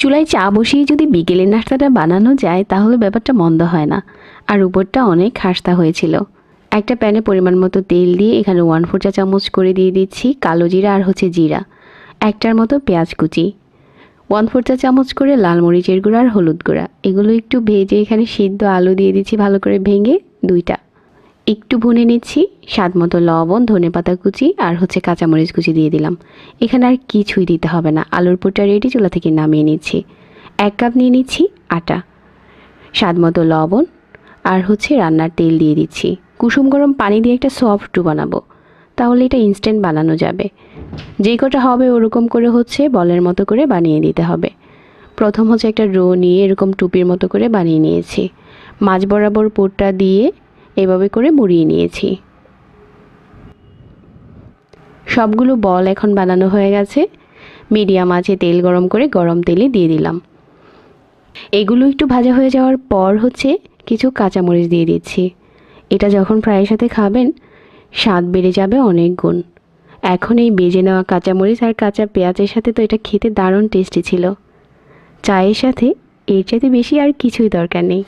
চুলায় চা বসিয়ে যদি বিকেলের নাস্তাটা বানানো যায়, তাহলে ব্যাপারটা মন্দ হয় না। আর উপরটা অনেক খাস্তা হয়েছিল। একটা প্যানে পরিমাণ মতো তেল দিয়ে এখানে ওয়ান ফোর চা চামচ করে দিয়ে দিচ্ছি কালো জিরা আর হচ্ছে জিরা। একটার মতো পেঁয়াজ কুচি। ওয়ান ফোর চা চামচ করে লাল মরিচের গুঁড়া আর হলুদ গুঁড়া। এগুলো একটু ভেজে এখানে সিদ্ধ আলু দিয়ে দিচ্ছি ভালো করে ভেঙে দুইটা। একটু ভুনে নিচ্ছি, স্বাদ মতো লবণ, ধনে পাতা কুচি আর হচ্ছে কাঁচামরিচ কুচি দিয়ে দিলাম। এখানে আর কিছুই দিতে হবে না, আলুর পুরটা রেডি চুলা থেকে নামিয়ে নিচ্ছি। এক কাপ নিয়ে নিচ্ছি আটা, স্বাদ মতো লবণ আর হচ্ছে রান্নার তেল দিয়ে দিচ্ছি। কুসুম গরম পানি দিয়ে একটা সফট ডু বানাবো, তাহলে এটা ইনস্ট্যান্ট বানানো যাবে। যেই কটা হবে ওরকম করে হচ্ছে বলের মতো করে বানিয়ে দিতে হবে। প্রথম হচ্ছে একটা রো নিয়ে এরকম টুপির মতো করে বানিয়ে নিয়েছি। মাঝ বরাবর পুরটা দিয়ে এভাবে করে মুড়িয়ে নিয়েছি। সবগুলো বল এখন বানানো হয়ে গেছে। মিডিয়াম আছে তেল গরম করে গরম তেলে দিয়ে দিলাম। এগুলো একটু ভাজা হয়ে যাওয়ার পর হচ্ছে কিছু কাঁচামরিচ দিয়ে দিচ্ছি। এটা যখন ফ্রাইয়ের সাথে খাবেন, স্বাদ বেড়ে যাবে অনেক গুণ। এখন এই বেজে নেওয়া কাঁচামরিচ আর কাঁচা পেঁয়াজের সাথে তো এটা খেতে দারুণ টেস্টি ছিল। চায়ের সাথে এর চাইতে বেশি আর কিছুই দরকার নেই।